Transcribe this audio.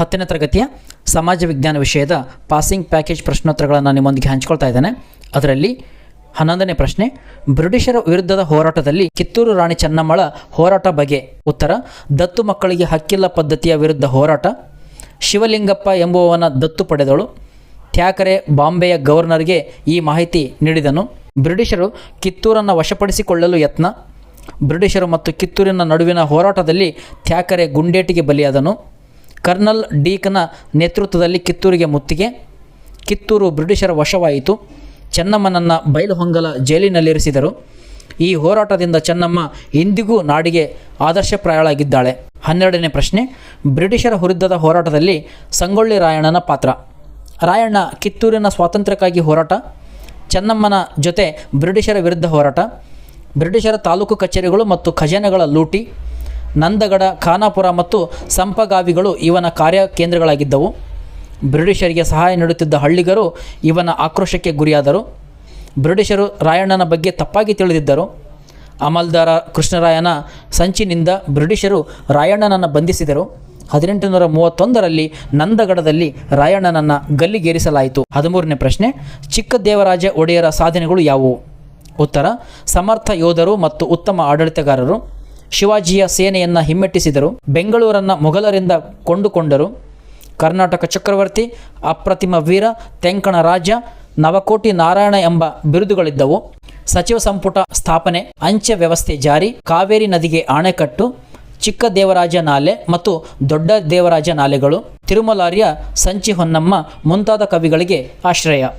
ಹತ್ತನೇ ತರಗತಿಯ ಸಮಾಜ ವಿಜ್ಞಾನ ವಿಷಯದ ಪಾಸಿಂಗ್ ಪ್ಯಾಕೇಜ್ ಪ್ರಶ್ನೋತ್ತರಗಳನ್ನು ನಿಮ್ಮೊಂದಿಗೆ ಹಂಚ್ಕೊಳ್ತಾ ಇದ್ದೇನೆ. ಅದರಲ್ಲಿ ಹನ್ನೊಂದನೇ ಪ್ರಶ್ನೆ, ಬ್ರಿಟಿಷರ ವಿರುದ್ಧದ ಹೋರಾಟದಲ್ಲಿ ಕಿತ್ತೂರು ರಾಣಿ ಚೆನ್ನಮ್ಮಳ ಹೋರಾಟ ಬಗೆ ಉತ್ತರ, ದತ್ತು ಮಕ್ಕಳಿಗೆ ಹಕ್ಕಿಲ್ಲ ಪದ್ಧತಿಯ ವಿರುದ್ಧ ಹೋರಾಟ, ಶಿವಲಿಂಗಪ್ಪ ಎಂಬುವವನ ದತ್ತು ಪಡೆದಳು, ಥ್ಯಾಕರೆ ಬಾಂಬೆಯ ಗವರ್ನರ್ಗೆ ಈ ಮಾಹಿತಿ ನೀಡಿದನು. ಬ್ರಿಟಿಷರು ಕಿತ್ತೂರನ್ನು ವಶಪಡಿಸಿಕೊಳ್ಳಲು ಯತ್ನ, ಬ್ರಿಟಿಷರು ಮತ್ತು ಕಿತ್ತೂರಿನ ನಡುವಿನ ಹೋರಾಟದಲ್ಲಿ ಥ್ಯಾಕರೆ ಗುಂಡೇಟಿಗೆ ಬಲಿಯಾದನು. ಕರ್ನಲ್ ಡೀಕ್ನ ನೇತೃತ್ವದಲ್ಲಿ ಕಿತ್ತೂರಿಗೆ ಮುತ್ತಿಗೆ. ಕಿತ್ತೂರು ಬ್ರಿಟಿಷರ ವಶವಾಯಿತು. ಚೆನ್ನಮ್ಮನನ್ನು ಬೈಲಹೊಂಗಲ ಜೈಲಿನಲ್ಲಿರಿಸಿದರು. ಈ ಹೋರಾಟದಿಂದ ಚೆನ್ನಮ್ಮ ಇಂದಿಗೂ ನಾಡಿಗೆ ಆದರ್ಶಪ್ರಾಯಳಾಗಿದ್ದಾಳೆ ಹನ್ನೆರಡನೇ ಪ್ರಶ್ನೆ, ಬ್ರಿಟಿಷರ ವಿರುದ್ಧದ ಹೋರಾಟದಲ್ಲಿ ಸಂಗೊಳ್ಳಿ ರಾಯಣ್ಣನ ಪಾತ್ರ. ರಾಯಣ್ಣ ಕಿತ್ತೂರಿನ ಸ್ವಾತಂತ್ರ್ಯಕ್ಕಾಗಿ ಹೋರಾಟ, ಚೆನ್ನಮ್ಮನ ಜೊತೆ ಬ್ರಿಟಿಷರ ವಿರುದ್ಧ ಹೋರಾಟ, ಬ್ರಿಟಿಷರ ತಾಲೂಕು ಕಚೇರಿಗಳು ಮತ್ತು ಖಜಾನೆಗಳ ಲೂಟಿ ನಂದಗಡ, ಖಾನಾಪುರ ಮತ್ತು ಸಂಪಗಾವಿಗಳು ಇವನ ಕಾರ್ಯ ಕೇಂದ್ರಗಳಾಗಿದ್ದವು ಬ್ರಿಟಿಷರಿಗೆ ಸಹಾಯ ನೀಡುತ್ತಿದ್ದ ಹಳ್ಳಿಗರು ಇವನ ಆಕ್ರೋಶಕ್ಕೆ ಗುರಿಯಾದರು. ಬ್ರಿಟಿಷರು ರಾಯಣ್ಣನ ಬಗ್ಗೆ ತಪ್ಪಾಗಿ ತಿಳಿದಿದ್ದರು. ಅಮಲ್ದಾರ ಕೃಷ್ಣರಾಯನ ಸಂಚಿನಿಂದ ಬ್ರಿಟಿಷರು ರಾಯಣ್ಣನನ್ನು ಬಂಧಿಸಿದರು. ಹದಿನೆಂಟು ನೂರ ಮೂವತ್ತೊಂದರಲ್ಲಿ ನಂದಗಡದಲ್ಲಿ ರಾಯಣ್ಣನನ್ನು ಗಲ್ಲಿಗೇರಿಸಲಾಯಿತು. ಹದಿಮೂರನೇ ಪ್ರಶ್ನೆ, ಚಿಕ್ಕದೇವರಾಜ ಒಡೆಯರ ಸಾಧನೆಗಳು ಯಾವುವು? ಉತ್ತರ, ಸಮರ್ಥ ಯೋಧರು ಮತ್ತು ಉತ್ತಮ ಆಡಳಿತಗಾರರು. ಶಿವಾಜಿಯ ಸೇನೆಯನ್ನು ಹಿಮ್ಮೆಟ್ಟಿಸಿದರು. ಬೆಂಗಳೂರನ್ನು ಮೊಘಲರಿಂದ ಕೊಂಡುಕೊಂಡರು. ಕರ್ನಾಟಕ ಚಕ್ರವರ್ತಿ, ಅಪ್ರತಿಮ ವೀರ, ತೆಂಕಣ ರಾಜ, ನವಕೋಟಿ ನಾರಾಯಣ ಎಂಬ ಬಿರುದುಗಳಿದ್ದವು. ಸಚಿವ ಸಂಪುಟ ಸ್ಥಾಪನೆ, ಅಂಚೆ ವ್ಯವಸ್ಥೆ ಜಾರಿ, ಕಾವೇರಿ ನದಿಗೆ ಆಣೆಕಟ್ಟು, ಚಿಕ್ಕ ದೇವರಾಜ ನಾಲೆ ಮತ್ತು ದೊಡ್ಡ ದೇವರಾಜ ನಾಲೆಗಳು, ತಿರುಮಲಾರ್ಯ ಸಂಚಿ ಹೊನ್ನಮ್ಮ ಮುಂತಾದ ಕವಿಗಳಿಗೆ ಆಶ್ರಯ.